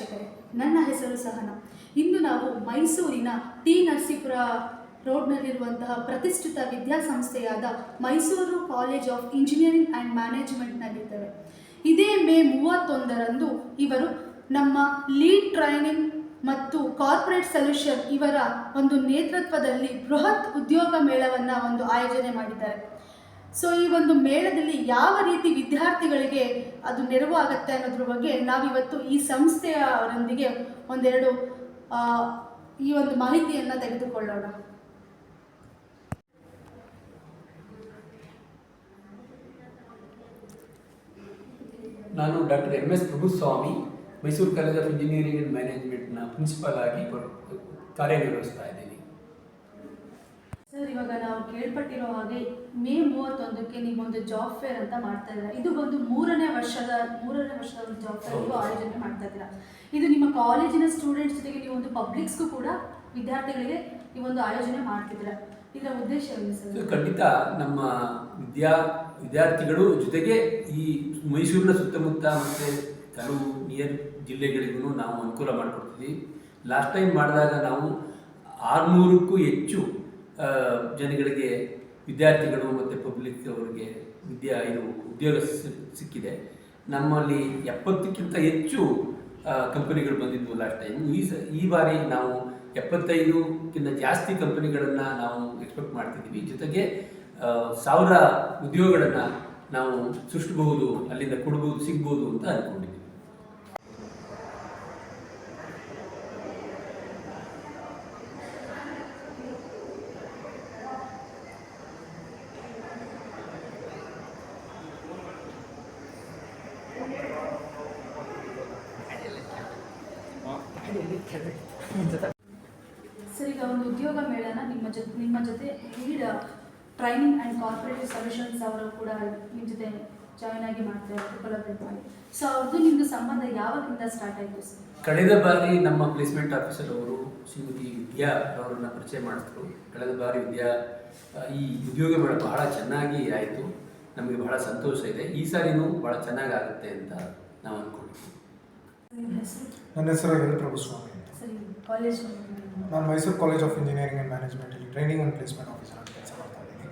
ಪ್ರೋತ್ಸಾಹನ ಇಂದು ನಾವು ಮೈಸೂರಿನ ಟಿ ನರಸೀಪುರ ರೋಡ್ನಲ್ಲಿರುವಂತಹ ಪ್ರತಿಷ್ಠಿತ ವಿದ್ಯಾಸಂಸ್ಥೆಯಾದ Mysuru college of engineering and ಮ್ಯಾನೇಜ್ಮೆಂಟ್ನಲ್ಲಿದ್ದೇವೆ. ಇದೇ ಮೇ ಮೂವತ್ತೊಂದರಂದು ಇವರು ನಮ್ಮ ಲೀಡ್ ಟ್ರೈನಿಂಗ್ ಮತ್ತು ಕಾರ್ಪೊರೇಟ್ ಸೊಲ್ಯೂಷನ್ ಇವರ ಒಂದು ನೇತೃತ್ವದಲ್ಲಿ ಬೃಹತ್ ಉದ್ಯೋಗ ಮೇಳವನ್ನು ಒಂದು ಆಯೋಜನೆ ಮಾಡಿದ್ದಾರೆ. ಸೊ ಈ ಒಂದು ಮೇಳದಲ್ಲಿ ಯಾವ ರೀತಿ ವಿದ್ಯಾರ್ಥಿಗಳಿಗೆ ಅದು ನೆರವು ಆಗುತ್ತೆ ಅನ್ನೋದ್ರ ಬಗ್ಗೆ ನಾವಿವತ್ತು ಈ ಸಂಸ್ಥೆಯವರೊಂದಿಗೆ ಒಂದೆರಡು ಆ, ಈ ಒಂದು ಮಾಹಿತಿಯನ್ನು ತೆಗೆದುಕೊಳ್ಳೋಣ. ನಾನು doctor M S Prabhuswamy Mysuru college of engineering and ಮ್ಯಾನೇಜ್ಮೆಂಟ್ನ principal ಆಗಿ ಕಾರ್ಯನಿರ್ವಹಿಸ್ತಾ ಇದ್ದೀನಿ. ಸರ್ ಇವಾಗ ನಾವು ಕೇಳ್ಪಟ್ಟಿರೋ ಹಾಗೆ ಮೇ ಮೂವತ್ತೊಂದಕ್ಕೆ ನೀವೊಂದು ಜಾಬ್ ಫೇರ್ ಅಂತ ಮಾಡ್ತಾ ಇದ್ದೀರಾ. ಇದು ಒಂದು ಮೂರನೇ ವರ್ಷದ ಮೂರನೇ ವರ್ಷದ ಒಂದು ಜಾಬ್ ಫೇರ್ ನೀವು ಆಯೋಜನೆ ಮಾಡ್ತಾ ಇದ್ದೀರಾ. ಇದು ನಿಮ್ಮ ಕಾಲೇಜಿನ ಸ್ಟೂಡೆಂಟ್ಸ್ ಜೊತೆಗೆ ನೀವು ಒಂದು ಪಬ್ಲಿಕ್ಸ್ಗೂ ಕೂಡ ವಿದ್ಯಾರ್ಥಿಗಳಿಗೆ ಈ ಒಂದು ಆಯೋಜನೆ ಮಾಡ್ತಿದ್ದೀರಾ. ಇದರ ಉದ್ದೇಶ ಏನು ಇದು ಸರ್ ಖಂಡಿತ ನಮ್ಮ ವಿದ್ಯಾ ವಿದ್ಯಾರ್ಥಿಗಳು ಜೊತೆಗೆ ಈ ಮೈಸೂರಿನ ಸುತ್ತಮುತ್ತ ಮತ್ತು ಕೆಲವು ನಿಯರ್ ಜಿಲ್ಲೆಗಳಿಗೂ ನಾವು ಅನುಕೂಲ ಮಾಡಿಕೊಡ್ತೀವಿ. ಲಾಸ್ಟ್ ಟೈಮ್ ಮಾಡಿದಾಗ ನಾವು ಆರುನೂರಕ್ಕೂ ಹೆಚ್ಚು ಜನಗಳಿಗೆ, ವಿದ್ಯಾರ್ಥಿಗಳು ಮತ್ತು ಪಬ್ಲಿಕ್ ಅವರಿಗೆ ವಿದ್ಯಾ ಇದು ಉದ್ಯೋಗ ಸಿಕ್ಕಿದೆ. ನಮ್ಮಲ್ಲಿ ಎಪ್ಪತ್ತಕ್ಕಿಂತ ಹೆಚ್ಚು ಕಂಪನಿಗಳು ಬಂದಿದ್ವು ಲಾಸ್ಟ್ ಟೈಮ್ ಈ ಈ ಬಾರಿ ನಾವು ಎಪ್ಪತ್ತೈದುಕ್ಕಿಂತ ಜಾಸ್ತಿ ಕಂಪನಿಗಳನ್ನು ನಾವು ಎಕ್ಸ್ಪೆಕ್ಟ್ ಮಾಡ್ತಿದ್ದೀವಿ. ಜೊತೆಗೆ ಸಾವಿರ ಉದ್ಯೋಗಗಳನ್ನು ನಾವು ಸೃಷ್ಟಬಹುದು, ಅಲ್ಲಿಂದ ಕೊಡ್ಬೋದು, ಸಿಗ್ಬೋದು ಅಂತ ಅಂದ್ಕೊಂಡಿದ್ದೀವಿ ಸರ್ ಈಗ ಒಂದು ಉದ್ಯೋಗ ಮೇಳನ ನಿಮ್ಮ ಜೊತೆ ನಿಮ್ಮ ಜೊತೆ lead training and corporative solutions ಅವರು ಕೂಡ ನಿಮ್ಮ ಜೊತೆ ಜಾಯಿನ್ ಆಗಿ ಮಾಡ್ತಾರೆ ಕೊಲಾಬ್ರೇಟ್ ಮಾಡಿ. ಸೊ ಅವ್ರದ್ದು ನಿಮ್ಮದು ಸಂಬಂಧ ಯಾವಾಗಿಂದ ಸ್ಟಾರ್ಟ್ ಆಯಿತು ಸರ್ ಕಳೆದ ಬಾರಿ ನಮ್ಮ ಪ್ಲೇಸ್ಮೆಂಟ್ ಆಫೀಸರ್ ಅವರು ಶ್ರೀಮತಿ ವಿದ್ಯಾ ಅವರನ್ನು ಪರಿಚಯ ಮಾಡಿದ್ರು. ಕಳೆದ ಬಾರಿ ವಿದ್ಯಾ ಈ ಉದ್ಯೋಗ ಮೇಳ ಬಹಳ ಚೆನ್ನಾಗಿ ಆಯಿತು. ನಮಗೆ ಬಹಳ ಸಂತೋಷ ಇದೆ. ಈ ಸಾರಿನೂ ಬಹಳ ಚೆನ್ನಾಗಿ ಆಗುತ್ತೆ ಅಂತ ನಾವು ಹೆಸರು? ನನ್ನ ಹೆಸರು ಅಂತ. ಸರಿ ಕಾಲೇಜ್ ನಾನು Mysuru college of engineering and ಮ್ಯಾನೇಜ್ಮೆಂಟಲ್ಲಿ training and placement officer ಅಂತ ಕೆಲಸ ಮಾಡ್ತಾ ಇದ್ದೀನಿ.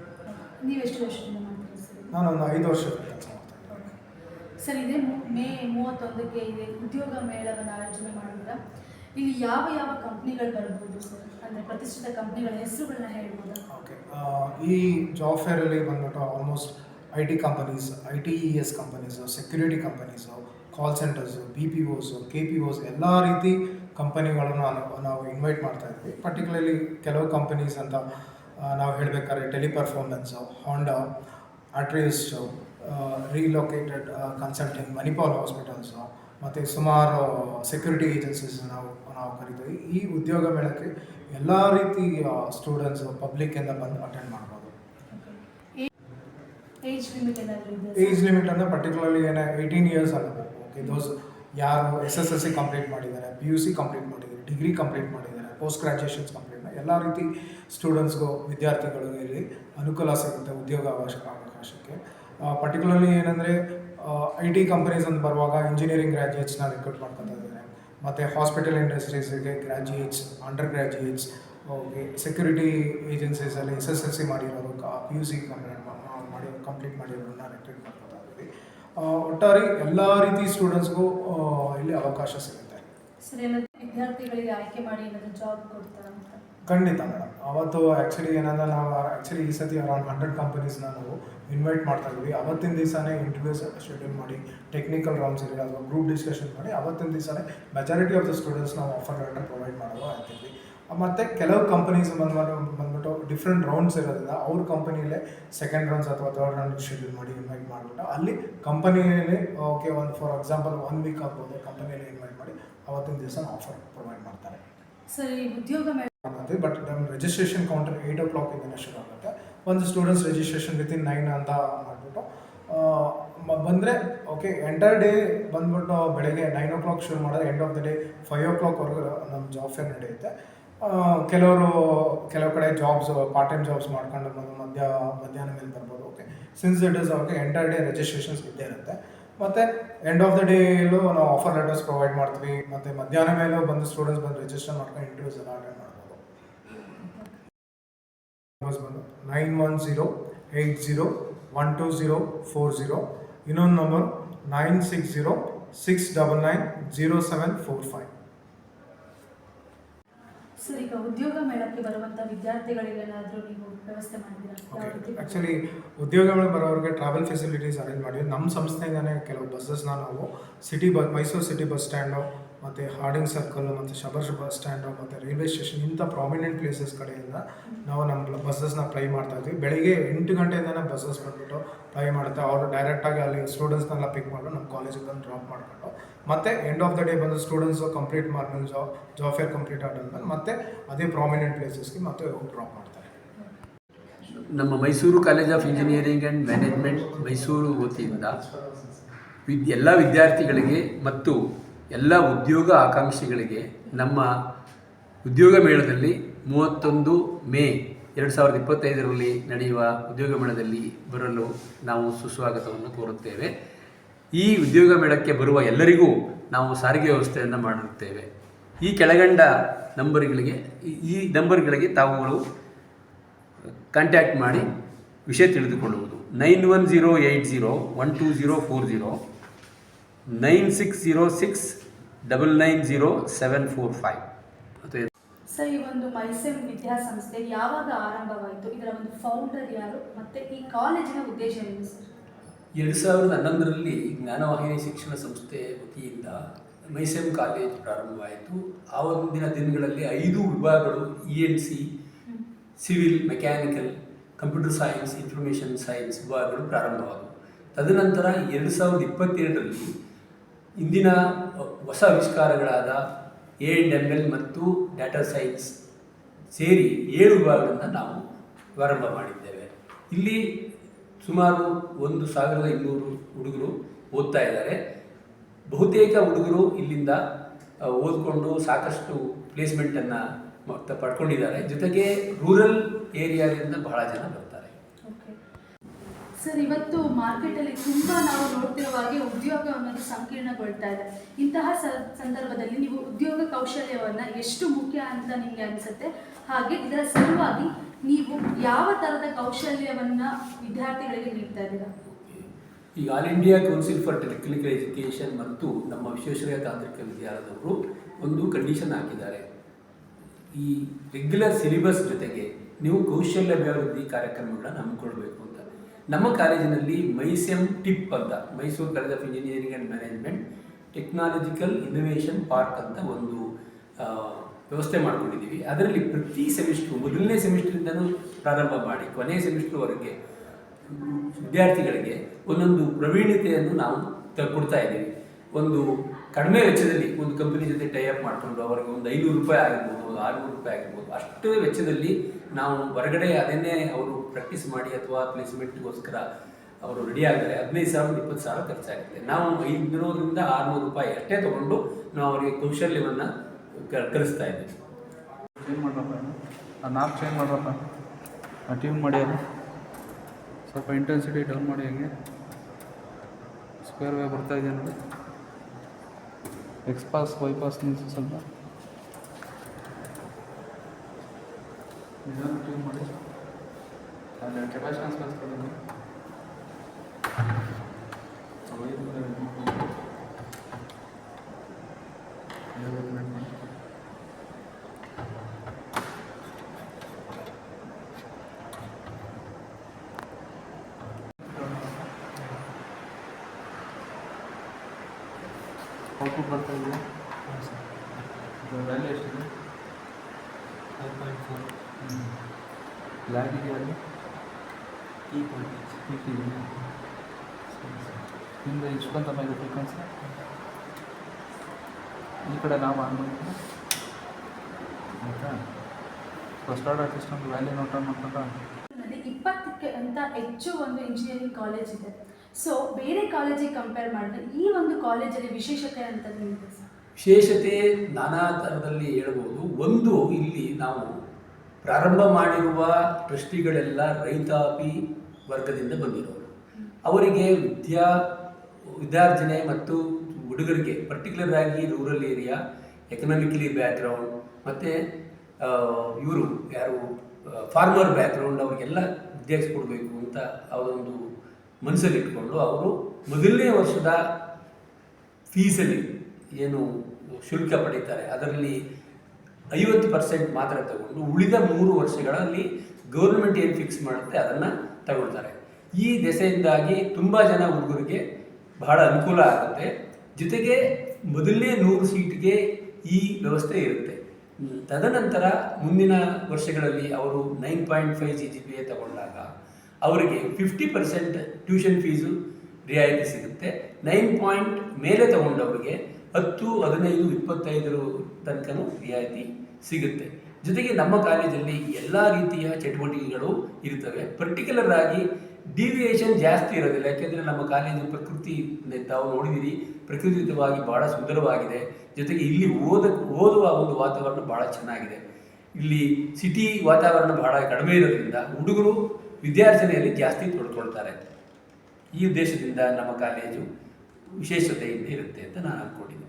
ನಾನು ಒಂದು ಐದು ವರ್ಷದ ಕೆಲಸ ಮಾಡ್ತಾ ಇದ್ದೀನಿ. ಸರ್ ಇದೇ ಮು- ಮೇ ಮೂವತ್ತೊಂದಕ್ಕೆ ಇದೆ ಉದ್ಯೋಗ ಮೇಳವನ್ನು ಆಯೋಜನೆ ಮಾಡಿದ್ರ ಇಲ್ಲಿ ಯಾವ ಯಾವ ಕಂಪ್ನಿಗಳು ಬರ್ಬೋದು ಸರ್? ಅಂದರೆ ಪ್ರತಿಷ್ಠಿತ ಕಂಪ್ನಿಗಳ ಹೆಸರುಗಳನ್ನ ಹೇಳ್ಬೋದಾ? ಓಕೆ ಈ ಜಾಬ್ ಫೇರಲ್ಲಿ ಬಂದ್ಬಿಟ್ಟು almost I T companies I T E S companies security companies call centres B P Os K P Os ಎಲ್ಲ ರೀತಿ ಕಂಪನಿಗಳನ್ನು ನಾವು ನಾವು ಇನ್ವೈಟ್ ಮಾಡ್ತಾ ಇದ್ವಿ. ಪರ್ಟಿಕ್ಯುಲರ್ಲಿ ಕೆಲವು ಕಂಪನೀಸ್ ಅಂತ ನಾವು ಹೇಳಬೇಕಾದ್ರೆ ಟೆಲಿಪರ್ಫಾರ್ಮೆನ್ಸು ಹಾಂಡಾ ಅಟ್ರೀಸ್ಟು ರೀಲೊಕೇಟೆಡ್ ಕನ್ಸಲ್ಟಿಂಗ್ ಮಣಿಪಾಲ್ ಹಾಸ್ಪಿಟಲ್ಸು ಮತ್ತು ಸುಮಾರು ಸೆಕ್ಯೂರಿಟಿ ಏಜೆನ್ಸೀಸ್ ನಾವು ನಾವು ಕರಿತೀವಿ. ಈ ಉದ್ಯೋಗ ಮೇಳಕ್ಕೆ ಎಲ್ಲ ರೀತಿ ಸ್ಟೂಡೆಂಟ್ಸು ಪಬ್ಲಿಕ್ಕಿಂದ ಬಂದು ಅಟೆಂಡ್ ಮಾಡ್ಬೋದು ಏಜ್ ಲಿಮಿಟ್ ಅಂದರೆ ಪರ್ಟಿಕ್ಯುಲರ್ಲಿ ಏನೇ ಏಯ್ಟೀನ್ ಇಯರ್ಸ್ ಆಗಬೇಕು ಓಕೆ ದೋಸ್ ಯಾರು S S L C complete ಮಾಡಿದ್ದಾರೆ ಪಿ ಯು ಸಿ ಕಂಪ್ಲೀಟ್ ಮಾಡಿದ್ದಾರೆ ಡಿಗ್ರಿ ಕಂಪ್ಲೀಟ್ ಮಾಡಿದ್ದಾರೆ ಪೋಸ್ಟ್ ಗ್ರ್ಯಾಜುಯೇಷನ್ಸ್ ಕಂಪ್ಲೀಟ್ ಮಾಡಿ ಎಲ್ಲ ರೀತಿ ಸ್ಟೂಡೆಂಟ್ಸ್ಗೂ ವಿದ್ಯಾರ್ಥಿಗಳಿಗೆ ಇಲ್ಲಿ ಅನುಕೂಲ ಸಿಗುತ್ತೆ ಉದ್ಯೋಗ ಅವಕಾಶ ಅವಕಾಶಕ್ಕೆ. ಪರ್ಟಿಕ್ಯುಲರ್ಲಿ ಏನಂದರೆ ಐ ಟಿ ಕಂಪ್ನೀಸ್ ಅಂತ ಬರುವಾಗ ಇಂಜಿನಿಯರಿಂಗ್ ಗ್ರ್ಯಾಜುಯೇಟ್ಸ್ನ ರಿಕ್ರೂಟ್ ಮಾಡ್ಕೊತಾ ಇದ್ದಾರೆ. ಮತ್ತು hospital ಇಂಡಸ್ಟ್ರೀಸಿಗೆ graduates under graduates okay security ಏಜೆನ್ಸೀಸಲ್ಲಿ S S L C ಮಾಡಿರೋರು ಪಿ ಯು ಸಿ ಕಂಪ್ಲೀಟ್ ಮಾಡಿ ಕಂಪ್ಲೀಟ್ ಮಾಡಿರೋರನ್ನ ರೆಕ್ರೂಟ್ ಮಾಡ್ಕೊತಾ ಇದ್ದೀವಿ. ಆ, ಒಟ್ಟಾರೆ ಎಲ್ಲ ರೀತಿ ಸ್ಟೂಡೆಂಟ್ಸ್ಗೂ ಇಲ್ಲಿ ಅವಕಾಶ ಸಿಗುತ್ತೆ. ವಿದ್ಯಾರ್ಥಿಗಳಿಗೆ ಆಯ್ಕೆ ಮಾಡಿ ಜಾಬ್ ಅಂತ? ಖಂಡಿತ ಮೇಡಮ್ ಅವತ್ತು ಆ್ಯಕ್ಚುಲಿ ಏನಂದ್ರೆ ನಾವು ಆ್ಯಕ್ಚುಲಿ ಈ ಸತಿ ಅರೌಂಡ್ ಹಂಡ್ರೆಡ್ ಕಂಪನೀಸ್ನ ನಾವು ಇನ್ವೈಟ್ ಮಾಡ್ತಾ ಇದ್ವಿ ಅವತ್ತಿನ ದಿವಸನೇ ಇಂಟರ್ವ್ಯೂಸ್ ಶೆಡ್ಯೂಲ್ ಮಾಡಿ ಟೆಕ್ನಿಕಲ್ ರೌಂಡ್ಸ್ ಇರಲಿ ಅಥವಾ ಗ್ರೂಪ್ ಡಿಸ್ಕಷನ್ ಮಾಡಿ ಅವತ್ತಿನ ದಿವಸನೇ ಮೆಜಾರಿಟಿ ಆಫ್ ದ ಸ್ಟೂಡೆಂಟ್ಸ್ ನಾವು ಆಫರ್ ಲೆಟರ್ ಪ್ರೊವೈಡ್ ಮಾಡೋದು ಆಗ್ತಿದ್ವಿ. ಮತ್ತು ಕೆಲವು ಕಂಪನೀಸ್ ಬಂದ್ಬಿಟ್ಟು ಬಂದ್ಬಿಟ್ಟು ಡಿಫ್ರೆಂಟ್ ರೌಂಡ್ಸ್ ಇರೋದ್ರಿಂದ ಅವ್ರ ಕಂಪನಿಯಲ್ಲೇ ಸೆಕೆಂಡ್ ರೌಂಡ್ಸ್ ಅಥವಾ ಥರ್ಡ್ ರೌಂಡ್ ಶೆಡ್ಯೂಲ್ ಮಾಡಿ ಇನ್ವೈಟ್ ಮಾಡಿಬಿಟ್ಟು ಅಲ್ಲಿ ಕಂಪನಿಯಲ್ಲಿ ಓಕೆ ಒಂದು ಫಾರ್ ಎಕ್ಸಾಂಪಲ್ ಒನ್ ವೀಕ್ ಆಗ್ಬೋದು ಕಂಪನಿಯಲ್ಲಿ ಇನ್ವೈಟ್ ಮಾಡಿ ಅವತ್ತಿನ ದಿವಸ ಆಫರ್ ಪ್ರೊವೈಡ್ ಮಾಡ್ತಾರೆ. ಸರ್ ಈ ಉದ್ಯೋಗ ಬಟ್ ನಮ್ಮ ರಿಜಿಸ್ಟ್ರೇಷನ್ ಕೌಂಟರ್ ಏಯ್ಟ್ ಓ ಕ್ಲಾಕಿಂದ ಶುರು ಆಗುತ್ತೆ. ಒಂದು ಸ್ಟೂಡೆಂಟ್ಸ್ ರಿಜಿಸ್ಟ್ರೇಷನ್ ವಿತಿನ್ ನೈನ್ ಅಂತ ಮಾಡಿಬಿಟ್ಟು ಬಂದರೆ ಓಕೆ ಎಂಟರ್ ಡೇ ಬಂದ್ಬಿಟ್ಟು ಬೆಳಗ್ಗೆ ನೈನ್ ಓ ಕ್ಲಾಕ್ ಶುರು ಮಾಡಿದ್ರೆ end of the day five ಓ ಕ್ಲಾಕ್ವರೆಗೂ ನಮ್ಮ ಜಾಬ್ ಫೇರ್ ನಡೆಯುತ್ತೆ. ಕೆಲವರು ಕೆಲವು ಕಡೆ ಜಾಬ್ಸ್ ಪಾರ್ಟ್ ಟೈಮ್ ಜಾಬ್ಸ್ ಮಾಡ್ಕೊಂಡು ಬಂದು ಮಧ್ಯ, ಮಧ್ಯಾಹ್ನ ಮೇಲೆ ಬರ್ಬೋದು. ಓಕೆ ಸಿನ್ಸ್ ಇಟ್ ಇಸ್ ಅವ್ರಿಗೆ ಎಂಟರ್ ಡೇ ರಿಜಿಸ್ಟ್ರೇಷನ್ಸ್ ಇದ್ದೇ ಇರುತ್ತೆ. ಮತ್ತು ಎಂಡ್ ಆಫ್ ದ ಡೇಲೂ ನಾವು ಆಫರ್ ಲೆಟರ್ಸ್ ಪ್ರೊವೈಡ್ ಮಾಡ್ತೀವಿ. ಮತ್ತು ಮಧ್ಯಾಹ್ನ ಮೇಲೂ ಬಂದು ಸ್ಟೂಡೆಂಟ್ಸ್ ಬಂದು ರಿಜಿಸ್ಟರ್ ಮಾಡ್ಕೊಂಡು ಇಂಟರ್ವ್ಯೂಸ್ ಎಲ್ಲ ಅಟೆಂಡ್ ಮಾಡ್ಬೋದು. ಬಂದು nine one zero eight zero one two zero four zero ಇನ್ನೊಂದು number nine six zero six double nine zero seven four five sir ಈಗ ಉದ್ಯೋಗ ಮೇಳಕ್ಕೆ ಬರುವಂಥ ವಿದ್ಯಾರ್ಥಿಗಳಿಗೆಲ್ಲಾದರೂ ನೀವು ವ್ಯವಸ್ಥೆ ಮಾಡಿದ್ದೀರಾ? ಆ್ಯಕ್ಚುಲಿ ಉದ್ಯೋಗಗಳು ಬರೋರಿಗೆ ಟ್ರಾವೆಲ್ ಫೆಸಿಲಿಟೀಸ್ ಅರೇಂಜ್ ಮಾಡಿದ್ವಿ ನಮ್ಮ ಸಂಸ್ಥೆಯಿಂದನೇ ಕೆಲವು ಬಸ್ಸಸ್ನ ನಾವು city bus Mysuru city bus stand ಮತ್ತು ಹಾರ್ಡಿಂಗ್ ಸರ್ಕಲ್ ಮತ್ತು ಶಬರ್ ಬಸ್ ಸ್ಟ್ಯಾಂಡು ಮತ್ತು ರೈಲ್ವೆ ಸ್ಟೇಷನ್ ಇಂಥ ಪ್ರಾಮಿನೆಂಟ್ ಪ್ಲೇಸಸ್ ಕಡೆಯಿಂದ ನಾವು ನಮ್ಮ ಬಸ್ಸಸ್ನ ಪ್ರೈ ಮಾಡ್ತಾ ಇದ್ವಿ. ಬೆಳಿಗ್ಗೆ ಎಂಟು ಗಂಟೆಯಿಂದನೇ ಬಸ್ಸಸ್ ಬಂದ್ಬಿಟ್ಟು ಪ್ರೈ ಮಾಡ್ತಾ ಅವರು ಡೈರೆಕ್ಟಾಗಿ ಅಲ್ಲಿ ಸ್ಟೂಡೆಂಟ್ಸ್ನೆಲ್ಲ ಪಿಕ್ ಮಾಡಿ ನಮ್ಮ ಕಾಲೇಜಿಗೆ ಬಂದು ಡ್ರಾಪ್ ಮಾಡಿಕೊಂಡು. ಮತ್ತು ಎಂಡ್ ಆಫ್ ದ ಡೇ ಬಂದು ಸ್ಟೂಡೆಂಟ್ಸು ಕಂಪ್ಲೀಟ್ ಮಾಡಿದ್ಮೇಲೆ ಜಾಬ್ ಜಾಬ್ ಫೇರ್ ಕಂಪ್ಲೀಟ್ ಆದಮೇಲೆ ಮತ್ತೆ ಅದೇ ಪ್ರಾಮಿನೆಂಟ್ ಪ್ಲೇಸಸ್ಗೆ ಮತ್ತೆ ಹೋಗಿ ಡ್ರಾಪ್ ಮಾಡ್ತಾರೆ. ನಮ್ಮ Mysuru college of engineering and management Mysuru ವತಿಯಿಂದ ವಿದ್ ಎಲ್ಲ ವಿದ್ಯಾರ್ಥಿಗಳಿಗೆ ಮತ್ತು ಎಲ್ಲ ಉದ್ಯೋಗ ಆಕಾಂಕ್ಷಿಗಳಿಗೆ ನಮ್ಮ ಉದ್ಯೋಗ ಮೇಳದಲ್ಲಿ ಮೂವತ್ತೊಂದು ಮೇ ಎರಡು ಸಾವಿರದ ಇಪ್ಪತ್ತೈದರಲ್ಲಿ ನಡೆಯುವ ಉದ್ಯೋಗ ಮೇಳದಲ್ಲಿ ಬರಲು ನಾವು ಸುಸ್ವಾಗತವನ್ನು ಕೋರುತ್ತೇವೆ. ಈ ಉದ್ಯೋಗ ಮೇಳಕ್ಕೆ ಬರುವ ಎಲ್ಲರಿಗೂ ನಾವು ಸಾರಿಗೆ ವ್ಯವಸ್ಥೆಯನ್ನು ಮಾಡಿರುತ್ತೇವೆ. ಈ ಕೆಳಗಂಡ ನಂಬರ್ಗಳಿಗೆ, ಈ- ನಂಬರ್ಗಳಿಗೆ ತಾವುಗಳು ಕಾಂಟ್ಯಾಕ್ಟ್ ಮಾಡಿ ವಿಷಯ ತಿಳಿದುಕೊಳ್ಳುವುದು. Nine one zero eight zero one two zero four zero nine six zero six double nine zero seven four five. Sir ಈ ಒಂದು ಮೈಸೆಮ್ ವಿದ್ಯಾಸಂಸ್ಥೆ ಯಾವಾಗ ಆರಂಭವಾಯಿತು? ಇದರ ಒಂದು ಫೌಂಡರ್ ಯಾರು? ಮತ್ತೆ ಈ ಕಾಲೇಜಿನ ಉದ್ದೇಶ ಏನು ಸರ್? ಎರಡು ಸಾವಿರದ ಹನ್ನೊಂದರಲ್ಲಿ ಜ್ಞಾನವಾಹಿನಿ ಶಿಕ್ಷಣ ಸಂಸ್ಥೆ ವತಿಯಿಂದ ಮೈಸೆಮ್ ಕಾಲೇಜ್ ಪ್ರಾರಂಭವಾಯಿತು. ಆ ಒಂದಿನ ದಿನಗಳಲ್ಲಿ ಐದು ವಿಭಾಗಗಳು E and C civil mechanical computer science information science ವಿಭಾಗಗಳು ಪ್ರಾರಂಭವಾದವು. ತದನಂತರ ಎರಡು ಸಾವಿರದ ಇಪ್ಪತ್ತೆರಡರಲ್ಲಿ ಇಂದಿನ ಹೊಸ ಆವಿಷ್ಕಾರಗಳಾದ ಎ ಎಂ ಎಲ್ ಮತ್ತು ಡಾಟಾ ಸೈನ್ಸ್ ಸೇರಿ ಏಳು ವಿಭಾಗಗಳನ್ನು ನಾವು ಪ್ರಾರಂಭ ಮಾಡಿದ್ದೇವೆ. ಇಲ್ಲಿ ಸುಮಾರು ಒಂದು ಸಾವಿರದ ಇನ್ನೂರು ಹುಡುಗರು ಓದ್ತಾ ಇದ್ದಾರೆ. ಬಹುತೇಕ ಹುಡುಗರು ಇಲ್ಲಿಂದ ಓದ್ಕೊಂಡು ಸಾಕಷ್ಟು ಪ್ಲೇಸ್ಮೆಂಟನ್ನು ಪಡ್ಕೊಂಡಿದ್ದಾರೆ. ಜೊತೆಗೆ ರೂರಲ್ ಏರಿಯಾದಿಂದ ಬಹಳ ಜನ ಬರ್ತಾರೆ. ಸರ್ ಇವತ್ತು ಮಾರ್ಕೆಟಲ್ಲಿ ತುಂಬ ನಾವು ನೋಡ್ತಿರುವ ಹಾಗೆ ಉದ್ಯೋಗ ಅನ್ನೋದು ಸಂಕೀರ್ಣಗೊಳ್ತಾ ಇದೆ. ಇಂತಹ ಸಂದರ್ಭದಲ್ಲಿ ನೀವು ಉದ್ಯೋಗ ಕೌಶಲ್ಯವನ್ನು ಎಷ್ಟು ಮುಖ್ಯ ಅಂತ ನಿಮಗೆ ಅನಿಸುತ್ತೆ? ಹಾಗೆ ಇದರ ಸಲುವಾಗಿ ನೀವು ಯಾವ ಥರದ ಕೌಶಲ್ಯವನ್ನು ವಿದ್ಯಾರ್ಥಿಗಳಿಗೆ ನೀಡ್ತಾ ಇದ್ದೀರಾ? ಈಗ all India council for technical education ಮತ್ತು ನಮ್ಮ ವಿಶ್ವೇಶ್ವರಯ್ಯ ತಾಂತ್ರಿಕ ವಿದ್ಯಾಲಯದವರು ಒಂದು ಕಂಡೀಷನ್ ಹಾಕಿದ್ದಾರೆ. ಈ ರೆಗ್ಯುಲರ್ ಸಿಲೆಬಸ್ ಜೊತೆಗೆ ನೀವು ಕೌಶಲ್ಯ ಅಭಿವೃದ್ಧಿ ಕಾರ್ಯಕ್ರಮಗಳನ್ನ ಹಮ್ಮಿಕೊಳ್ಬೇಕು ನಮ್ಮ ಕಾಲೇಜಿನಲ್ಲಿ ಮೈಸೆಮ್ ಟಿಪ್ ಅಂತ, Mysuru college of engineering and management technological innovation park ಅಂತ ಒಂದು ವ್ಯವಸ್ಥೆ ಮಾಡಿಕೊಂಡಿದ್ದೀವಿ. ಅದರಲ್ಲಿ ಪ್ರತಿ ಸೆಮಿಸ್ಟ್ರು, ಮೊದಲನೇ ಸೆಮಿಸ್ಟ್ರಿಂದನೂ ಪ್ರಾರಂಭ ಮಾಡಿ, ಕೊನೆಯ ಸೆಮಿಸ್ಟ್ರ್ವರೆಗೆ ವಿದ್ಯಾರ್ಥಿಗಳಿಗೆ ಒಂದೊಂದು ಪ್ರವೀಣತೆಯನ್ನು ನಾವು ಕೊಡ್ತಾ ಇದ್ದೀವಿ. ಒಂದು ಕಡಿಮೆ ವೆಚ್ಚದಲ್ಲಿ ಒಂದು ಕಂಪನಿ ಜೊತೆ ಟೈಅಪ್ ಮಾಡಿಕೊಂಡು ಅವರಿಗೆ ಒಂದು ಐನೂರು ರೂಪಾಯಿ ಆಗಿರ್ಬೋದು, ಒಂದು ಆರುನೂರು ರೂಪಾಯಿ ಆಗಿರ್ಬೋದು, ಅಷ್ಟೇ ವೆಚ್ಚದಲ್ಲಿ ನಾವು ಹೊರಗಡೆ ಅದನ್ನೇ ಅವರು ಪ್ರಾಕ್ಟೀಸ್ ಮಾಡಿ ಅಥವಾ ಪ್ಲೇಸ್ಮೆಂಟ್ಗೋಸ್ಕರ ಅವರು ರೆಡಿ ಆಗಿದ್ದಾರೆ. ಹದಿನೈದು ಸಾವಿರದ ಇಪ್ಪತ್ತು ಸಾವಿರ ಖರ್ಚಾಗುತ್ತೆ. ನಾವು ಐದುನೂರರಿಂದ ಆರುನೂರು ರೂಪಾಯಿ ಅಷ್ಟೇ ತೊಗೊಂಡು ನಾವು ಅವರಿಗೆ ಕೌಶಲ್ಯವನ್ನು ಕಲಿಸ್ತಾ ಇದ್ದೀವಿ. ಚೇಂಜ್ ಮಾಡ್ರಪ್ಪ ಆ, ನಾಲ್ಕು ಚೇಂಜ್ ಮಾಡ್ರಪ್ಪ. ಆ ಟ್ಯೂನ್ ಮಾಡಿ ಸ್ವಲ್ಪ ಇಂಟೆನ್ಸಿಟಿ ಡೌನ್ ಮಾಡಿ ಹಂಗೆ. ಸ್ಕ್ವೇರ್ ವೇ ಬರ್ತಾ ಇದೆ ನೋಡಿ. ಎಕ್ಸ್ಪಾಸ್ ವೈಪಾಸ್ ನಿಲ್ಸಿ ಸ್ವಲ್ಪ. ನಿಧಾನ ಟ್ಯೂನ್ ಮಾಡಿ. ಅಲ್ಲಿ ಕೆಪಾಸಿಟನ್ಸ್ ಕಳಿಸ್ಕೊಡಿ ಮಾಡಿ ಔಟ್ಪುಟ್ ಬರ್ತಾ ಇದೆಯಾ ವ್ಯಾಲ್ಯೂ ಎಷ್ಟಿದೆ ಲ್ಯಾಗ್ ಇದೆಯಾ ಅಲ್ಲಿ ಪೀಕ್ ಇದೆಯಾ ಹಿಂದೆ ಇಷ್ಟೊಂತಮ್ಮ ಇದೆ ಫ್ರೀಕ್ವೆನ್ಸಿ ಈ ಕಡೆ ನಾವು ಆನ್ ಮಾಡಿದ್ರೆ ಆಯಿತಾ first order system value note ಮಾಡ್ಕೊಂಡ್ರೆ ನಲ್ಲಿ ಇಪ್ಪತ್ತಕ್ಕೆ ಅಂತ ಹೆಚ್ಚು ಒಂದು ಇಂಜಿನಿಯರಿಂಗ್ ಕಾಲೇಜ್ ಇದೆ. ಸೊ ಬೇರೆ ಕಾಲೇಜಿಗೆ ಕಂಪೇರ್ ಮಾಡಿದ್ರೆ ಈ ಒಂದು ಕಾಲೇಜಲ್ಲಿ ವಿಶೇಷತೆ ಅಂತ ಏನಿದೆ ವಿಶೇಷತೆ ನಾನಾ ಥರದಲ್ಲಿ ಹೇಳ್ಬೋದು. ಒಂದು ಇಲ್ಲಿ ನಾವು ಪ್ರಾರಂಭ ಮಾಡಿರುವ ಟ್ರಸ್ಟಿಗಳೆಲ್ಲ ರೈತಾಪಿ ವರ್ಗದಿಂದ ಬಂದಿರೋರು. ಅವರಿಗೆ ವಿದ್ಯಾ, ವಿದ್ಯಾರ್ಜನೆ ಮತ್ತು ಹುಡುಗರಿಗೆ ಪರ್ಟಿಕ್ಯುಲರ್ ಆಗಿ ರೂರಲ್ ಏರಿಯಾ ಎಕನಾಮಿಕಲಿ ಬ್ಯಾಕ್ಗ್ರೌಂಡ್ ಮತ್ತು ಇವರು ಯಾರು ಫಾರ್ಮರ್ ಬ್ಯಾಕ್ಗ್ರೌಂಡ್ ಅವರಿಗೆಲ್ಲ ಉದ್ದೇಶ ಕೊಡಬೇಕು ಅಂತ ಅವರೊಂದು ಮನಸ್ಸಲ್ಲಿ ಇಟ್ಕೊಂಡು ಅವರು ಮೊದಲನೇ ವರ್ಷದ ಫೀಸಲ್ಲಿ ಏನು ಶುಲ್ಕ ಪಡೀತಾರೆ. ಅದರಲ್ಲಿ ಐವತ್ತು ಪರ್ಸೆಂಟ್ ಮಾತ್ರ ತಗೊಂಡು ಉಳಿದ ಮೂರು ವರ್ಷಗಳಲ್ಲಿ ಗೌರ್ಮೆಂಟ್ ಏನು ಫಿಕ್ಸ್ ಮಾಡುತ್ತೆ, ಅದನ್ನು ತಗೊಳ್ತಾರೆ. ಈ ದೆಸೆಯಿಂದಾಗಿ ತುಂಬ ಜನ ಹುಡುಗರಿಗೆ ಬಹಳ ಅನುಕೂಲ ಆಗುತ್ತೆ. ಜೊತೆಗೆ ಮೊದಲನೇ ನೂರು ಸೀಟ್ಗೆ ಈ ವ್ಯವಸ್ಥೆ ಇರುತ್ತೆ. ತದನಂತರ ಮುಂದಿನ ವರ್ಷಗಳಲ್ಲಿ ಅವರು nine point five G G P A ತಗೊಂಡಾಗ ಅವರಿಗೆ ಫಿಫ್ಟಿ ಪರ್ಸೆಂಟ್ ಟ್ಯೂಷನ್ ಫೀಸು ರಿಯಾಯಿತಿ ಸಿಗುತ್ತೆ. ನೈನ್ ಪಾಯಿಂಟ್ ಮೇಲೆ ತಗೊಂಡವರಿಗೆ ಹತ್ತು, ಹದಿನೈದು, ಇಪ್ಪತ್ತೈದರ ತನಕನೂ ರಿಯಾಯಿತಿ ಸಿಗುತ್ತೆ. ಜೊತೆಗೆ ನಮ್ಮ ಕಾಲೇಜಲ್ಲಿ ಎಲ್ಲ ರೀತಿಯ ಚಟುವಟಿಕೆಗಳು ಇರ್ತವೆ ಪರ್ಟಿಕ್ಯುಲರ್ ಆಗಿ ಡಿವಿಯೇಷನ್ ಜಾಸ್ತಿ ಇರೋದಿಲ್ಲ. ಯಾಕೆಂದರೆ ನಮ್ಮ ಕಾಲೇಜು ಪ್ರಕೃತಿ ತಾವು ನೋಡಿದಿರಿ, ಪ್ರಕೃತಿಯುತವಾಗಿ ಬಹಳ ಸುಂದರವಾಗಿದೆ. ಜೊತೆಗೆ ಇಲ್ಲಿ ಓದ ಓದುವ ಒಂದು ವಾತಾವರಣ ಬಹಳ ಚೆನ್ನಾಗಿದೆ. ಇಲ್ಲಿ ಸಿಟಿ ವಾತಾವರಣ ಬಹಳ ಕಡಿಮೆ ಇರೋದ್ರಿಂದ ಹುಡುಗರು ವಿದ್ಯಾರ್ಜನೆಯಲ್ಲಿ ಜಾಸ್ತಿ ತೊಡ್ಕೊಳ್ತಾರೆ. ಈ ಉದ್ದೇಶದಿಂದ ನಮ್ಮ ಕಾಲೇಜು ವಿಶೇಷತೆಯಿಂದ ಇರುತ್ತೆ ಅಂತ ನಾನು ಅಂದ್ಕೊಂಡಿದ್ದೀನಿ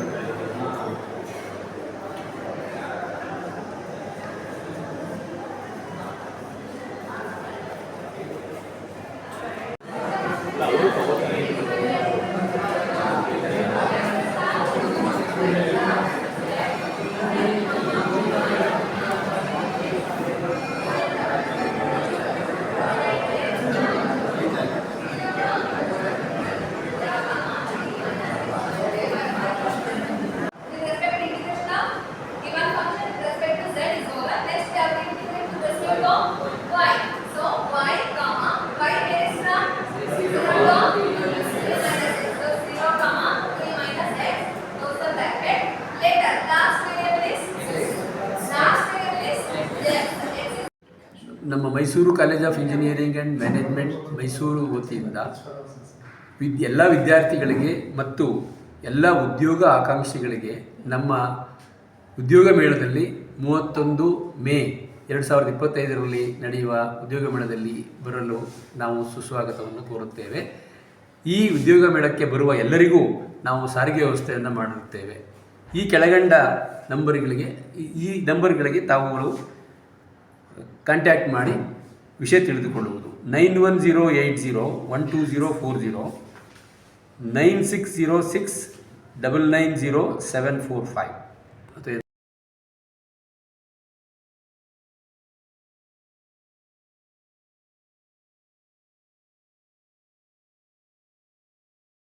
ನಮ್ಮ Mysuru college of engineering and management Mysuru ವತಿಯಿಂದ ವಿದ್ ಎಲ್ಲ ವಿದ್ಯಾರ್ಥಿಗಳಿಗೆ ಮತ್ತು ಎಲ್ಲ ಉದ್ಯೋಗ ಆಕಾಂಕ್ಷಿಗಳಿಗೆ ನಮ್ಮ ಉದ್ಯೋಗ ಮೇಳದಲ್ಲಿ ಮೂವತ್ತೊಂದು ಮೇ ಎರಡು ಸಾವಿರದ ಇಪ್ಪತ್ತೈದರಲ್ಲಿ ನಡೆಯುವ ಉದ್ಯೋಗ ಮೇಳದಲ್ಲಿ ಬರಲು ನಾವು ಸುಸ್ವಾಗತವನ್ನು ಕೋರುತ್ತೇವೆ. ಈ ಉದ್ಯೋಗ ಮೇಳಕ್ಕೆ ಬರುವ ಎಲ್ಲರಿಗೂ ನಾವು ಸಾರಿಗೆ ವ್ಯವಸ್ಥೆಯನ್ನು ಮಾಡಿರುತ್ತೇವೆ ಈ ಕೆಳಗಂಡ ನಂಬರ್ಗಳಿಗೆ ಈ- ನಂಬರ್ಗಳಿಗೆ ತಾವುಗಳು ಕಾಂಟ್ಯಾಕ್ಟ್ ಮಾಡಿ ವಿಷಯ ತಿಳಿದುಕೊಳ್ಳುವುದು. Nine one zero eight zero one two zero four zero, nine six zero six double nine zero seven four five.